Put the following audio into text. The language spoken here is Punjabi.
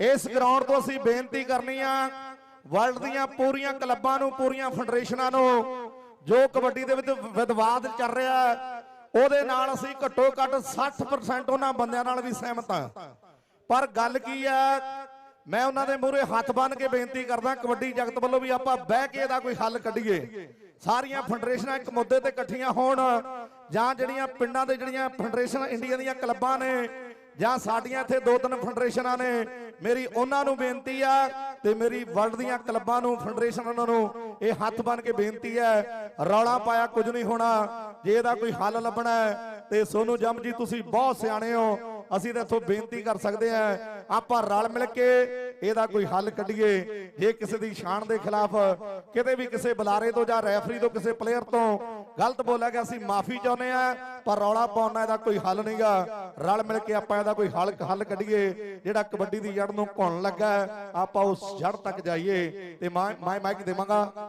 ਇਸ ਗਰਾਊਂਡ ਤੋਂ ਅਸੀਂ ਬੇਨਤੀ ਕਰਨੀ ਆ ਵਰਲਡ ਦੀਆਂ ਪੂਰੀਆਂ ਕਲੱਬਾਂ ਨੂੰ, ਪੂਰੀਆਂ ਫੈਡਰੇਸ਼ਨਾਂ ਨੂੰ, ਜੋ ਕਬੱਡੀ ਦੇ ਵਿੱਚ ਵਿਵਾਦ ਚੱਲ ਰਿਹਾ ਉਹਦੇ ਨਾਲ ਅਸੀਂ ਘੱਟੋ ਘੱਟ 60% ਉਹਨਾਂ ਬੰਦਿਆਂ ਨਾਲ ਵੀ ਸਹਿਮਤ ਹਾਂ। ਪਰ ਗੱਲ ਕੀ ਹੈ, ਮੈਂ ਉਹਨਾਂ ਦੇ ਮੂਹਰੇ ਹੱਥ ਬੰਨ ਕੇ ਬੇਨਤੀ ਕਰਦਾ, ਕਬੱਡੀ ਜਗਤ ਵੱਲੋਂ ਵੀ ਆਪਾਂ ਬਹਿ ਕੇ ਇਹਦਾ ਕੋਈ ਹੱਲ ਕੱਢੀਏ। ਸਾਰੀਆਂ ਫੈਡਰੇਸ਼ਨਾਂ ਇੱਕ ਮੁੱਦੇ ਤੇ ਇਕੱਠੀਆਂ ਹੋਣ, ਜਾਂ ਜਿਹੜੀਆਂ ਪਿੰਡਾਂ ਦੇ ਜਿਹੜੀਆਂ ਫੈਡਰੇਸ਼ਨ ਇੰਡੀਆ ਦੀਆਂ ਕਲੱਬਾਂ ਨੇ ਜਾਂ ਸਾਡੀਆਂ ਇੱਥੇ ਦੋ ਤਿੰਨ ਫੈਡਰੇਸ਼ਨਾਂ ਨੇ, ਮੇਰੀ ਉਹਨਾਂ ਨੂੰ ਬੇਨਤੀ ਆ ਤੇ ਮੇਰੀ ਵਰਲਡ ਦੀਆਂ ਕਲੱਬਾਂ ਨੂੰ, ਫੈਡਰੇਸ਼ਨਾਂ ਨੂੰ, ਇਹ ਹੱਥ ਬੰਨ ਕੇ ਬੇਨਤੀ ਹੈ, ਰੌਲਾ ਪਾਇਆ ਕੁਝ ਨਹੀਂ ਹੋਣਾ, ਜੇ ਇਹਦਾ ਕੋਈ ਹੱਲ ਲੱਭਣਾ ਤੇ ਸੋਨੂੰ ਜੰਮ ਜੀ ਤੁਸੀਂ ਬਹੁਤ ਸਿਆਣੇ ਹੋ, ਅਸੀਂ ਤਾਂ ਇੱਥੋਂ ਬੇਨਤੀ ਕਰ ਸਕਦੇ ਆ ਆਪਾਂ ਰਲ ਮਿਲ ਕੇ ਇਹਦਾ ਕੋਈ ਹੱਲ ਕੱਢੀਏ, ਜੇ ਕਿਸੇ ਦੀ ਸ਼ਾਨ ਦੇ ਖਿਲਾਫ ਕਿਤੇ ਵੀ ਕਿਸੇ ਬੁਲਾਰੇ ਤੋਂ ਜਾਂ ਰੈਫਰੀ ਤੋਂ ਕਿਸੇ ਪਲੇਅਰ ਤੋਂ ਗਲਤ ਬੋਲਿਆ ਗਿਆ ਅਸੀਂ ਮਾਫੀ ਚਾਹੁੰਦੇ ਆ, ਪਰ ਰੌਲਾ ਪਾਉਣਾ ਇਹਦਾ ਕੋਈ ਹੱਲ ਨਹੀਂਗਾ ਰਲ ਮਿਲ ਕੇ ਆਪਾਂ ਇਹਦਾ ਕੋਈ ਹੱਲ ਹੱਲ ਕੱਢੀਏ, ਜਿਹੜਾ ਕਬੱਡੀ ਦੀ ਜੜ ਨੂੰ ਘੁਣ ਲੱਗਾ ਆਪਾਂ ਉਸ ਜੜ ਤੱਕ ਜਾਈਏ ਤੇ ਮੈਂ ਮੈਂ ਮਾਈਕ ਦੇਵਾਂਗਾ।